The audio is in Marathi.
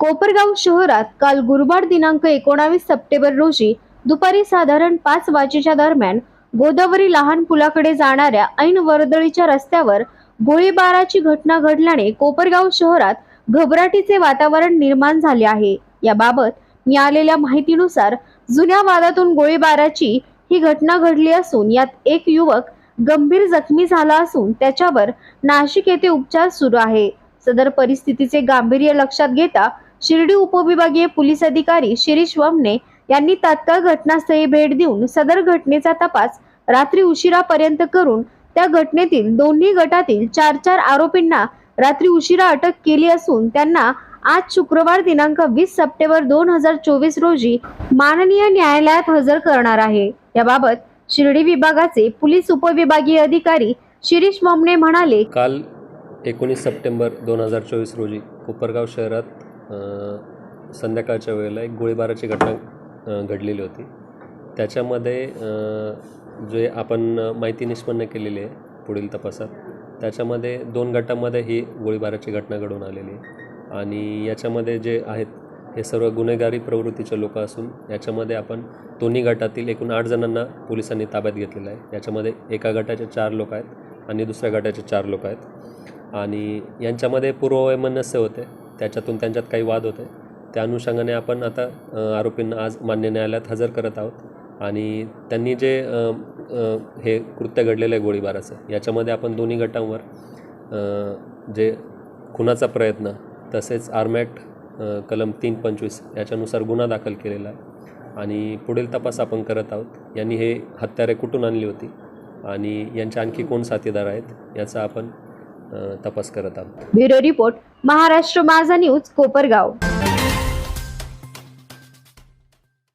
कोपरगाव शहरात काल गुरुवार दिनांक एकोणावीस सप्टेंबर रोजी दुपारी साधारण पाच वाजेच्या दरम्यान गोदावरी लहान पुलाकडे जाणाऱ्या ऐन वर्दळीच्या रस्त्यावर गोळीबाराची घटना घडल्याने कोपरगाव शहरात घबराटीचे वातावरण निर्माण झाले आहे. याबाबत मिळालेल्या माहितीनुसार जुन्या वादातून गोळीबाराची ही घटना घडली असून यात एक युवक गंभीर जखमी झाला असून त्याच्यावर नाशिक येथे उपचार सुरू आहे. सदर परिस्थितीचे गांभीर्य लक्षात घेता शिर्डी उपविभागीय पोलीस अधिकारी शिरीष वमने यांनी तात्काळ घटनास्थळी भेट देऊन सदर घटनेचा तपास रात्री उशिरापर्यंत करून त्या घटनेतील दोन्ही गटातील चार चार आरोपींना रात्री उशिरा अटक केली असून त्यांना आज शुक्रवार दिनांक वीस सप्टेंबर दोन हजार चोवीस रोजी माननीय न्यायालयात हजर करणार आहे. याबाबत शिर्डी विभागाचे पोलीस उपविभागीय अधिकारी शिरीष मोमने म्हणाले काल एकोणीस सप्टेंबर दोन हजार चोवीस रोजी कोपरगाव शहरात संध्याकाळच्या वेळेला एक गोळीबाराची घटना घडलेली होती. त्याच्यामध्ये जे आपण माहिती निष्पन्न केलेली आहे पुढील तपासात त्याच्यामध्ये दोन गटामध्ये ही गोळीबाराची घटना घडून आलेली आहे. आणि याच्यामध्ये जे आहेत हे सर्व गुन्हेगारी प्रवृत्तीचे लोक असून याच्यामध्ये आपण दोन्ही गटातील एकूण आठ जणांना पोलिसांनी ताब्यात घेतलेलं आहे. याच्यामध्ये एका गटाचे चार लोक आहेत आणि दुसऱ्या गटाचे चार लोक आहेत. आणि यांच्यामध्ये पूर्ववैमनस्य होते. त्याच्यातून त्यांच्यात काही वाद होते त्या अनुषंगाने आपण आता आरोपींना आज मान्य न्यायालयात हजर करत आहोत. आणि त्यांनी जे हे कृत्य घडलेलं आहे गोळीबाराचं याच्यामध्ये आपण दोन्ही गटांवर जे खुनाचा प्रयत्न तसेच आर्मॅट कलम तीन पंचवीस याच्यानुसार गुन्हा दाखल केलेला आहे. आणि पुढील तपास आपण करत आहोत. यांनी हे हत्यारे कुठून आणली होती? आणि यांचे आणखी कोण साथीदार आहेत? याचा आपण तपास करत आहोत. ब्युरो रिपोर्ट महाराष्ट्र माझा न्यूज कोपरगाव.